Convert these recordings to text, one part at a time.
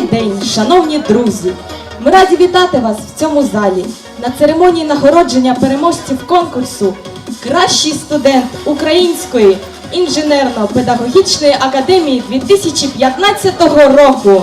Добрий день, шановні друзі! Ми раді вітати вас в цьому залі на церемонії нагородження переможців конкурсу Кращий студент Української інженерно-педагогічної академії 2015 року.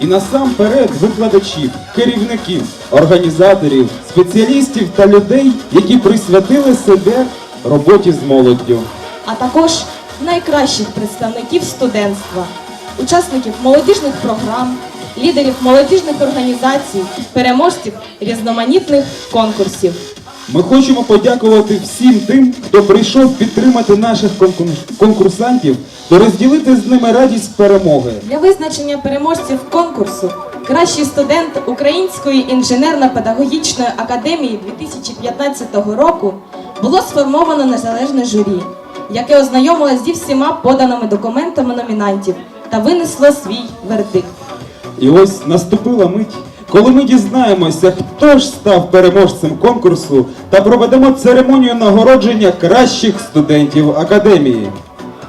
І насамперед викладачів, керівників, організаторів, спеціалістів та людей, які присвятили себе роботі з молоддю. а також найкращих представників студентства, учасників молодіжних програм, лідерів молодіжних організацій, переможців різноманітних конкурсів. Ми хочемо подякувати всім тим, хто прийшов підтримати наших конкурсантів та розділити з ними радість перемоги. Для визначення переможців конкурсу кращий студент Української інженерно-педагогічної академії 2015 року було сформовано незалежне журі, яке ознайомилось зі всіма поданими документами номінантів та винесло свій вердикт. І ось наступила мить, коли ми дізнаємося, хто ж став переможцем конкурсу та проведемо церемонію нагородження кращих студентів академії.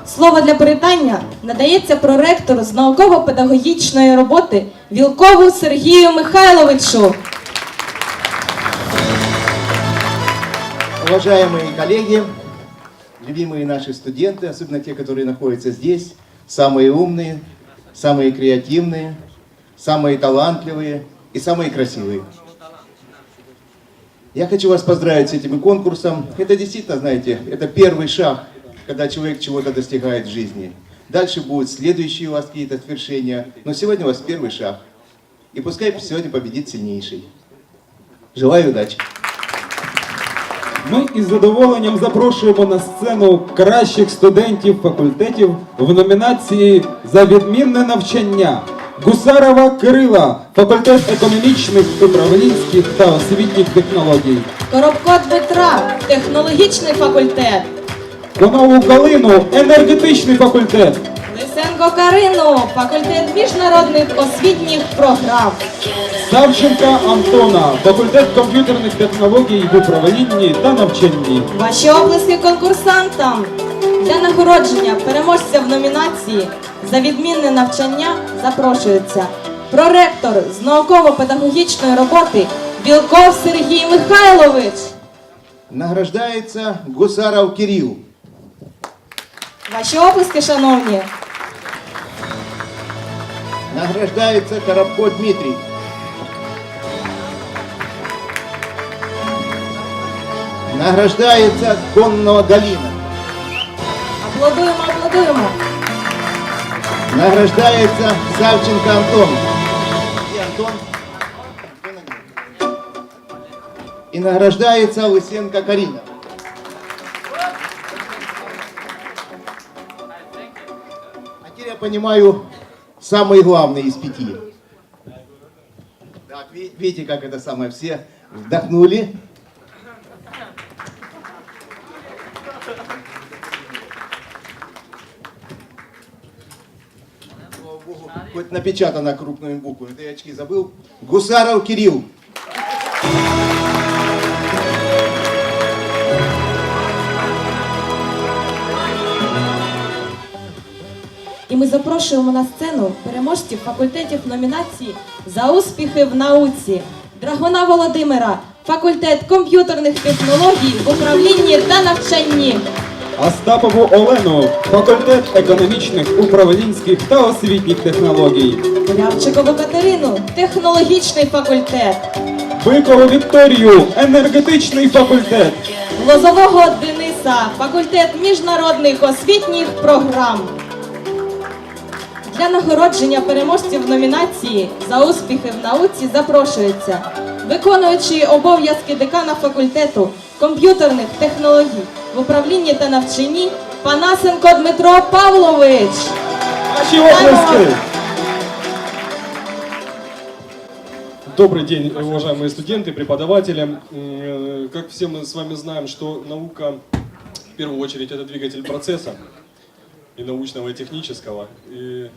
Слово для привітання надається проректору з науково-педагогічної роботи Вілкову Сергію Михайловичу. Уважаемые коллеги, любимые наши студенты, особенно те, которые находятся здесь, самые умные, самые креативные, самые талантливые и самые красивые. Я хочу вас поздравить с этим конкурсом. Это действительно, знаете, это первый шаг, когда человек чего-то достигает в жизни. Дальше будут следующие у вас какие-то свершения, но сегодня у вас первый шаг. И пускай сегодня победит сильнейший. Желаю удачи! Ми із задоволенням запрошуємо на сцену кращих студентів факультетів в номінації за відмінне навчання. Гусарова Кирила, факультет економічних, управлінських та освітніх технологій. Коробко Дмитра, технологічний факультет. Конову Калину, енергетичний факультет. Лисенко Карину, факультет міжнародних освітніх програм. Савченка Антона, факультет комп'ютерних технологій в управлінні та навчанні. Ваші облиски конкурсантам для нагородження переможця в номінації за відмінне навчання запрошується проректор з науково-педагогічної роботи Білков Сергій Михайлович. Награждается Гусаров Кирилл. Ваші облиски, шановні. Награждается Коробко Дмитрий. Награждается Конного Галина. Аплодуємо, аплодуємо. Награждается Савченко Антон. Где Антон? И награждается Лысенко Карина. А теперь я понимаю самый главный из пяти. Так, ви- видите, как это самое, все вдохнули. хоть напечатано крупными буквами. Ты очки забыл. Гусаров Кирилл. І ми запрошуємо на сцену переможців факультетів номінації за успіхи в науці. Драгуна Володимира, факультет комп'ютерних технологій в управлінні та навчанні. Остапову Олену, факультет економічних, управлінських та освітніх технологій. Рябчикову Катерину, технологічний факультет. Бикову Вікторію, енергетичний факультет. Лозового Дениса, факультет міжнародних освітніх програм. Для нагородження переможців номінації за успіхи в науці запрошується виконуючий обов'язки декана факультету комп'ютерних технологій в управлінні та навчанні Панасенко Дмитро Павлович. Ваші оплески! Добрый день, уважаемые студенты, преподаватели. М, Как все мы с вами знаем, что наука в первую очередь это двигатель процесса и научного, и технического. И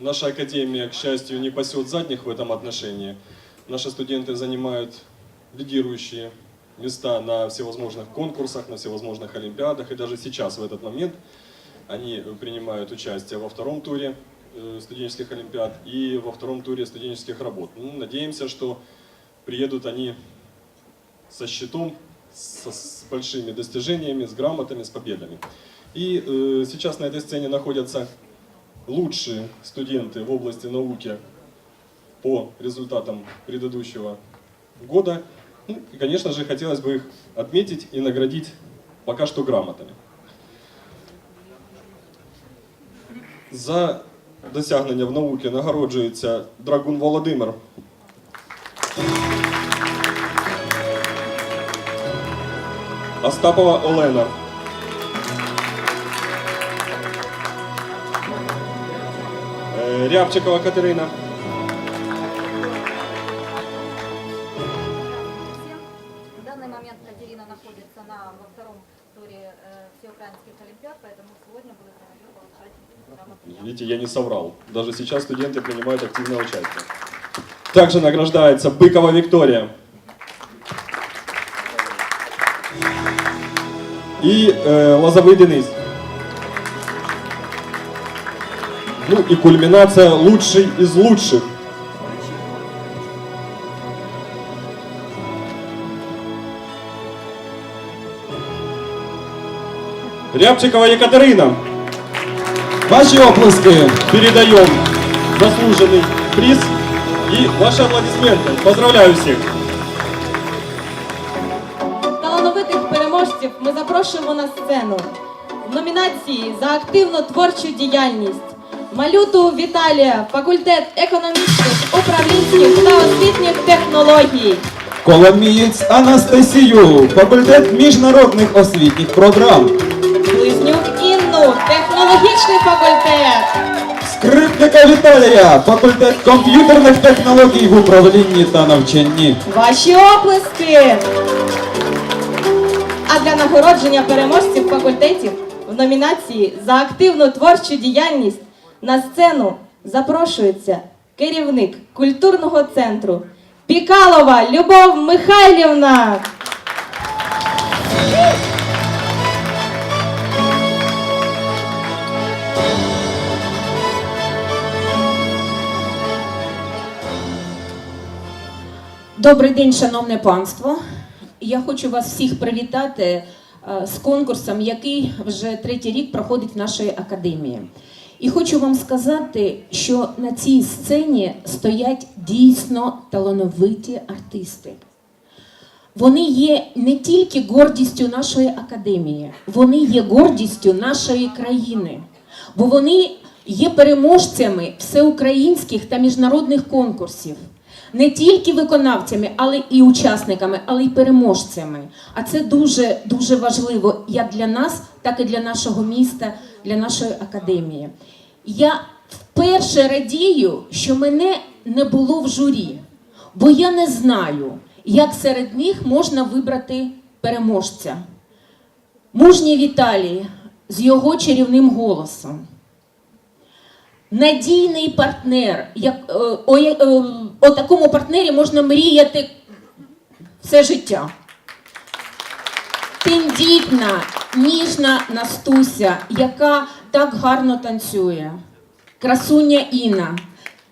наша академия, к счастью, не пасет задних в этом отношении. Наши студенты занимают лидирующие места на всевозможных конкурсах, на всевозможных олимпиадах. И даже сейчас, в этот момент, они принимают участие во втором туре э, студенческих олимпиад и во втором туре студенческих работ. Ну, надеемся, что приедут они со счетом, со- с большими достижениями, с грамотами, с победами. И э, сейчас на этой сцене находятся лучшие студенты в области науки по результатам предыдущего года. Ну, и, конечно же, хотелось бы их отметить и наградить пока что грамотами. За досягнення в науці нагороджується Драгун Володимир. Остапова Олена. Рябчикова Катерина. Видите, я не соврал. Даже сейчас студенты принимают активное участие. Также награждается Быкова Виктория. И э, Лозовый Денис. Ну и кульминация лучший из лучших. Рябчикова Екатерина. Ваші оплески. передаем заслуженный приз и ваши аплодисменты. Поздравляю всех! Талановитих переможців ми запрошуємо на сцену. В номінації за активну творчу діяльність Малюту Віталія, факультет економічних, управлінських та освітніх технологій. Коломієць Анастасію, факультет міжнародних освітніх програм. Близнюк Технологічний факультет. Скрипника Віталія, факультет комп'ютерних технологій в управлінні та навчанні. Ваші оплески! А для нагородження переможців факультетів в номінації за активну творчу діяльність на сцену запрошується керівник культурного центру Пікалова Любов Михайлівна. Добрий день, шановне панство. Я хочу вас всіх привітати е, з конкурсом, який вже третій рік проходить в нашій академії. І хочу вам сказати, що на цій сцені стоять дійсно талановиті артисти. Вони є не тільки гордістю нашої академії, вони є гордістю нашої країни, бо вони є переможцями всеукраїнських та міжнародних конкурсів. Не тільки виконавцями, але і учасниками, але й переможцями. А це дуже дуже важливо як для нас, так і для нашого міста, для нашої академії. Я вперше радію, що мене не було в журі, бо я не знаю, як серед них можна вибрати переможця. Мужній Віталій з його чарівним голосом. Надійний партнер. Як, е, о, я- е, о такому партнері можна мріяти все життя. Тендітна, ніжна Настуся, яка так гарно танцює. Красуня Інна.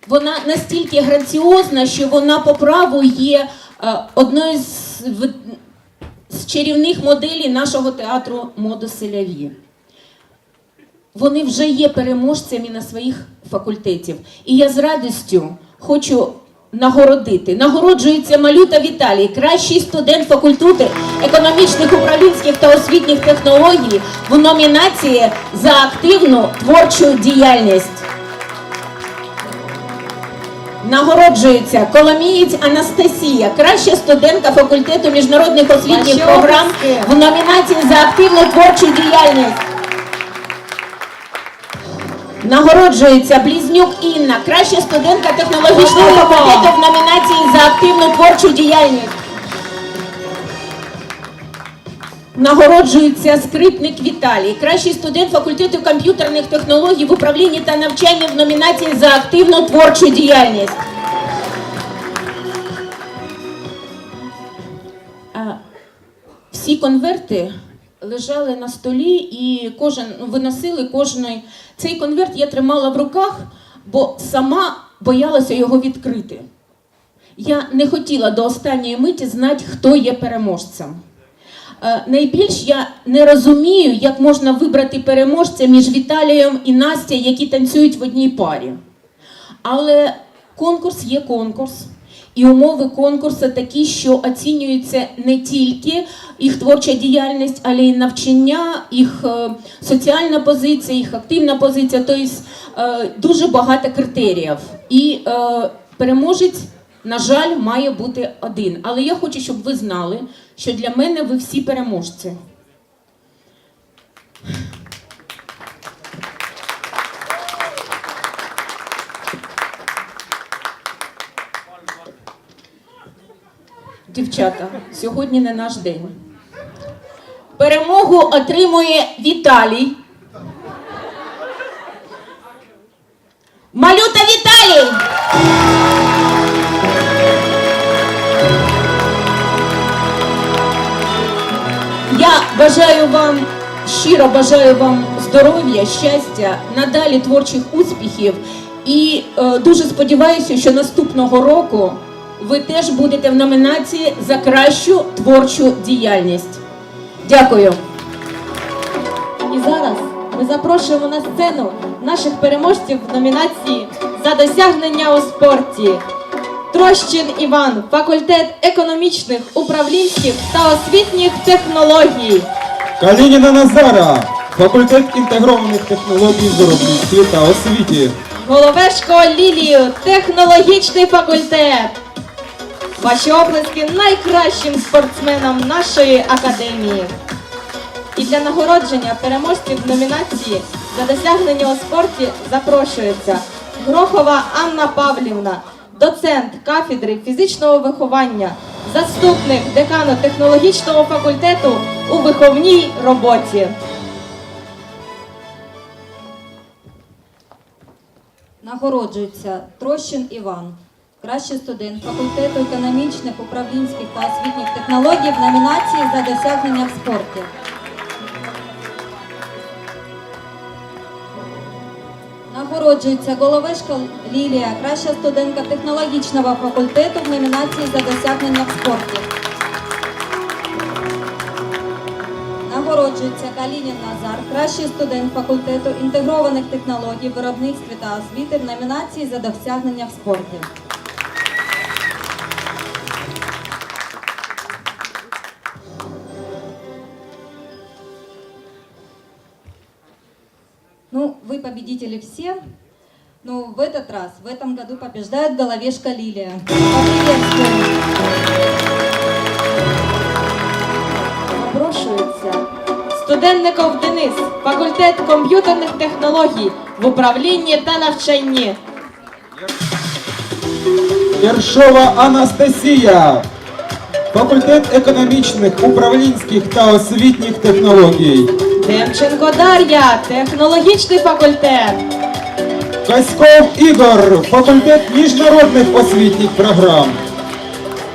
Вона настільки граціозна, що вона по праву є е, одною з, з чарівних моделей нашого театру Модо Селяві. Вони вже є переможцями на своїх факультетів. І я з радістю хочу нагородити. Нагороджується Малюта Віталій, кращий студент факультету економічних, управлінських та освітніх технологій в номінації за активну творчу діяльність. Нагороджується Коломієць Анастасія, краща студентка факультету міжнародних освітніх програм в номінації за активну творчу діяльність. Нагороджується Близнюк Інна, краща студентка технологічного факультету в номінації за активну творчу діяльність. Нагороджується скрипник Віталій, кращий студент факультету комп'ютерних технологій в управлінні та навчанні в номінації за активну творчу діяльність. Всі конверти лежали на столі і кожен ну, виносили кожний. Цей конверт я тримала в руках, бо сама боялася його відкрити. Я не хотіла до останньої миті знати, хто є переможцем. Е, Найбільш я не розумію, як можна вибрати переможця між Віталієм і Настя, які танцюють в одній парі. Але конкурс є конкурс. І умови конкурсу такі, що оцінюється не тільки їх творча діяльність, але й навчання, їх е, соціальна позиція, їх активна позиція. Тобто е, дуже багато критеріїв. І е, переможець, на жаль, має бути один. Але я хочу, щоб ви знали, що для мене ви всі переможці. Дівчата, сьогодні не наш день. Перемогу отримує Віталій. Малюта Віталій! Я бажаю вам, щиро бажаю вам здоров'я, щастя, надалі творчих успіхів. І е, дуже сподіваюся, що наступного року ви теж будете в номінації за кращу творчу діяльність. Дякую. І зараз ми запрошуємо на сцену наших переможців в номінації за досягнення у спорті. Трощин Іван, факультет економічних, управлінських та освітніх технологій. Калініна Назара, факультет інтегрованих технологій в виробництві та освіті. Головешко Лілію, технологічний факультет. Ваші оплески найкращим спортсменам нашої академії. І для нагородження переможців номінації за досягнення у спорті запрошується Грохова Анна Павлівна, доцент кафедри фізичного виховання, заступник декану технологічного факультету у виховній роботі. Нагороджується Трощин Іван, кращий студент факультету економічних, управлінських та освітніх технологій в номінації за досягнення в спорті. Нагороджується Головешка Лілія, краща студентка технологічного факультету в номінації за досягнення в спорті. Нагороджується Калінін Назар, кращий студент факультету інтегрованих технологій, виробництві та освіти в номінації за досягнення в спорті. вы победители все. Но в этот раз, в этом году побеждает головешка Лилия. Поприветствуем. Запрошується студентников Денис, факультет комп'ютерних технологій в управлінні та навчанні. Ершова Анастасія, факультет економічних, управлінських та освітніх технологій. Демченко Дар'я, технологічний факультет. Каськов Ігор, факультет міжнародних освітніх програм.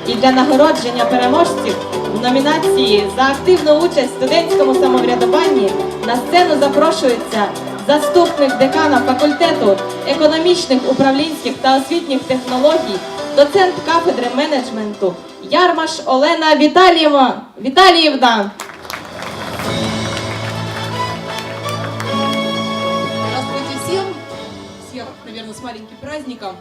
І для нагородження переможців у номінації за активну участь в студентському самоврядуванні на сцену запрошується заступник декана факультету економічних, управлінських та освітніх технологій, доцент кафедри менеджменту Ярмаш Олена Віталієва. Віталіївна. Маленьким праздником.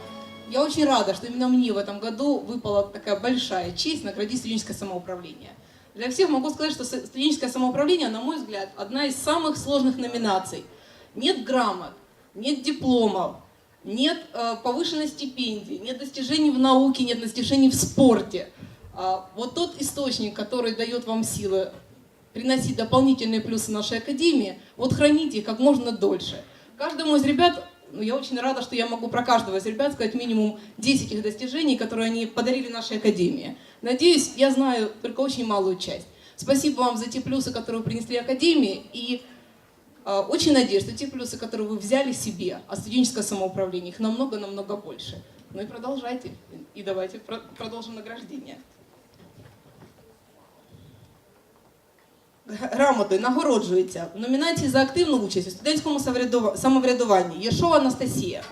Я очень рада, что именно мне в этом году выпала такая большая честь наградить студенческое самоуправление. Для всех могу сказать, что студенческое самоуправление, на мой взгляд, одна из самых сложных номинаций. Нет грамот, нет дипломов, нет э, повышенной стипендии, нет достижений в науке, нет достижений в спорте. А вот тот источник, который дает вам силы приносить дополнительные плюсы нашей академии, вот храните их как можно дольше. Каждому из ребят, ну я очень рада, что я могу про каждого из ребят сказать минимум 10 их достижений, которые они подарили нашей академии. Надеюсь, я знаю только очень малую часть. Спасибо вам за те плюсы, которые вы принесли академии, и э, очень надеюсь, что те плюсы, которые вы взяли себе от студенческого самоуправления, их намного-намного больше. Ну и продолжайте, и давайте про- продолжим награждение. Грамотою нагороджується в номінації за активну участь у студентському самоврядуванні Єршова Анастасія.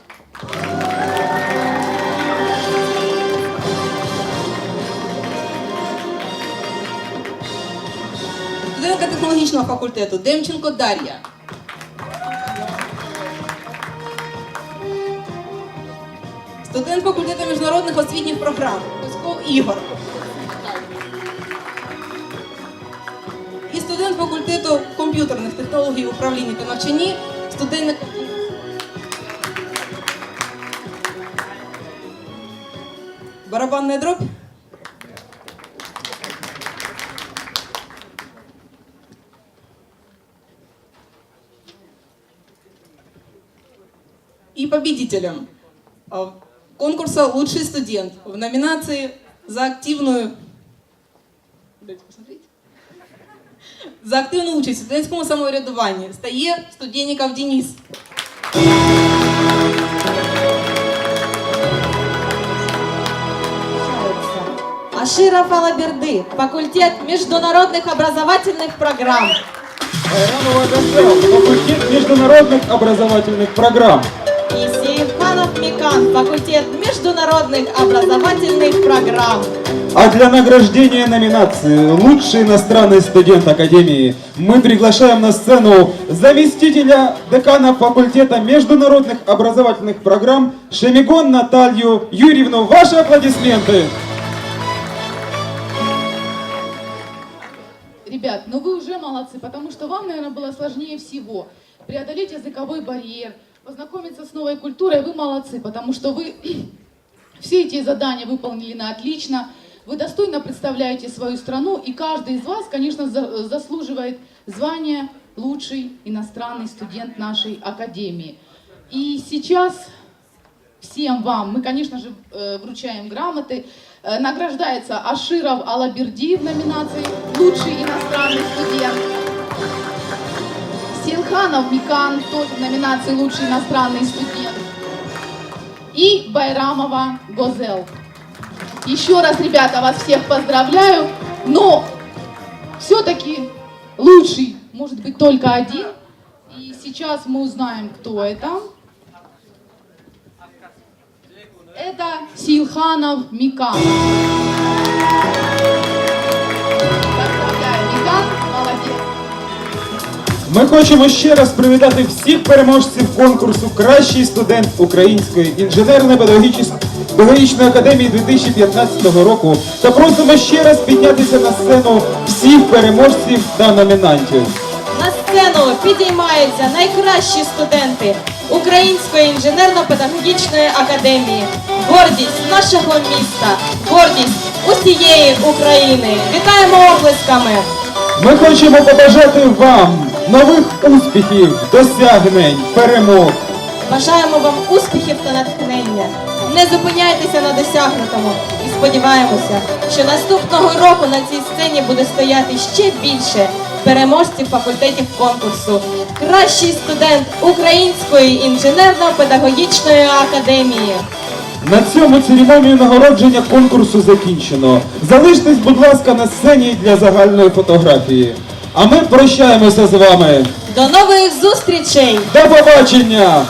Студентка технологічного факультету Демченко Дар'я. Студент факультету міжнародних освітніх програм Кузьков Ігор. комп'ютерних технологій управління та навчанні, студент Барабанная дробь. И победителем а, конкурса «Лучший студент» в номинации за активную... Дайте посмотреть. За активну участь в студентському самоврядуванні стає студенников Денис. Ашира Фалаберды, факультет международных образовательных программ. Газел, факультет международных образовательных программ. И Сейфханов Микан, факультет международных образовательных программ. А для награждения номинации «Лучший иностранный студент Академии» мы приглашаем на сцену заместителя декана факультета международных образовательных программ Шемигон Наталью Юрьевну. Ваши аплодисменты! Ребят, ну вы уже молодцы, потому что вам, наверное, было сложнее всего преодолеть языковой барьер, познакомиться с новой культурой. Вы молодцы, потому что вы все эти задания выполнили на отлично. Вы достойно представляете свою страну, и каждый из вас, конечно, за- заслуживает звания лучший иностранный студент нашей академии. И сейчас всем вам. Мы, конечно же, э, вручаем грамоты. Э, Награждается Аширов Алаберди в номинации «Лучший иностранный студент». Силханов Микан тоже в номинации «Лучший иностранный студент». И Байрамова Гозел. Еще раз, ребята, вас всех поздравляю, но все-таки лучший может быть только один. И сейчас мы узнаем, кто это. Это Силханов Микан. Поздравляю, Микан, молодец. Ми хочемо ще раз привітати всіх переможців конкурсу Кращий студент Української інженерно-педагогічної академії 2015 року та просимо ще раз піднятися на сцену всіх переможців та номінантів. На сцену підіймаються найкращі студенти Української інженерно-педагогічної академії. Гордість нашого міста, гордість усієї України. Вітаємо оплесками! Ми хочемо побажати вам нових успіхів, досягнень, перемог. Бажаємо вам успіхів та натхнення. Не зупиняйтеся на досягнутому і сподіваємося, що наступного року на цій сцені буде стояти ще більше переможців факультетів конкурсу. Кращий студент Української інженерно-педагогічної академії. На цьому церемонію нагородження конкурсу закінчено. Залиштесь, будь ласка, на сцені для загальної фотографії. А ми прощаємося з вами. До нових зустрічей! До побачення!